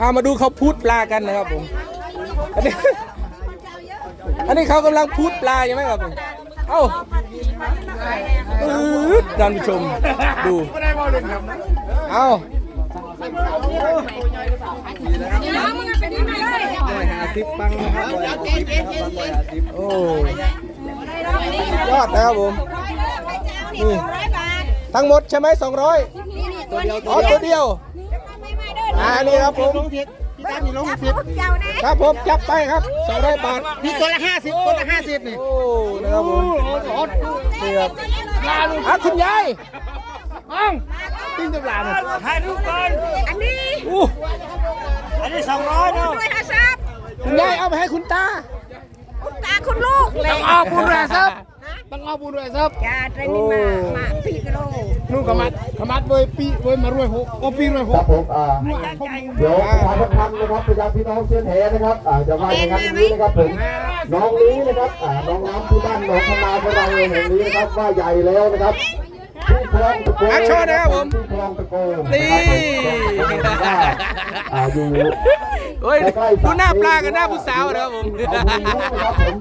เอามาดูเขาพูดปลากันนะครับผมอันนี้อันนี้เขากำลังพูดปลาใช่ไหมครับผมเอ้าอืดท่านผู้ชมดูเอ้าร้อยห้าสิบปังนะครับร้อยห้าสิบนะครับร้อยห้าสิบโอ้ยอดนะครับผมนี่ทั้งหมดใช่ไหมสองร้อยอ๋อตัวเดียว อ่านี่ครับผมพี่ตั้มนี่ลงสิบครับผมจับไปครับสองร้อยบาทพี่ตัวละห้าสิบตัวละห้าสิบนี่โอ้นะครับผมนี่ครับอะคุณยายติ้งกับหลานถ่ายรูปก่อนอันนี้อู้อันนี้สองร้อยเนาะด้วยฮาซับคุณยายเอาไปให้คุณตาคุณตาคุณลูกเลยต้องเอาบุญด้วยซับ ต้องเอาบุญด้วยซับจ้าเทรนนี่มามาปีกิโลนู่นขมัดขมัดเว้ยปีเว้ยมารวยหกโอปีรวยหครักบผมอ่าเดี๋ยวประชาสัมพันธ์นะครับประชาพี่น้องเชียนแหนะครับอ่าจะว่าอย่างนั้นอย่างนี้นะครับผมน้องนี้นะครับอ่าน้องน้ำที่บ้านหนองขนาของเราแห่งนี้นะครับว่าใหญ่แล้วนะครับที่คลองตะโกอะโชว์นะครับผมที่คลองตะโกนี่นะครับว่าอ่าอยู่เฮ้ยดูหน้าปลากับหน้าผู้สาวนะครับผมเอามือลุกนะครับผม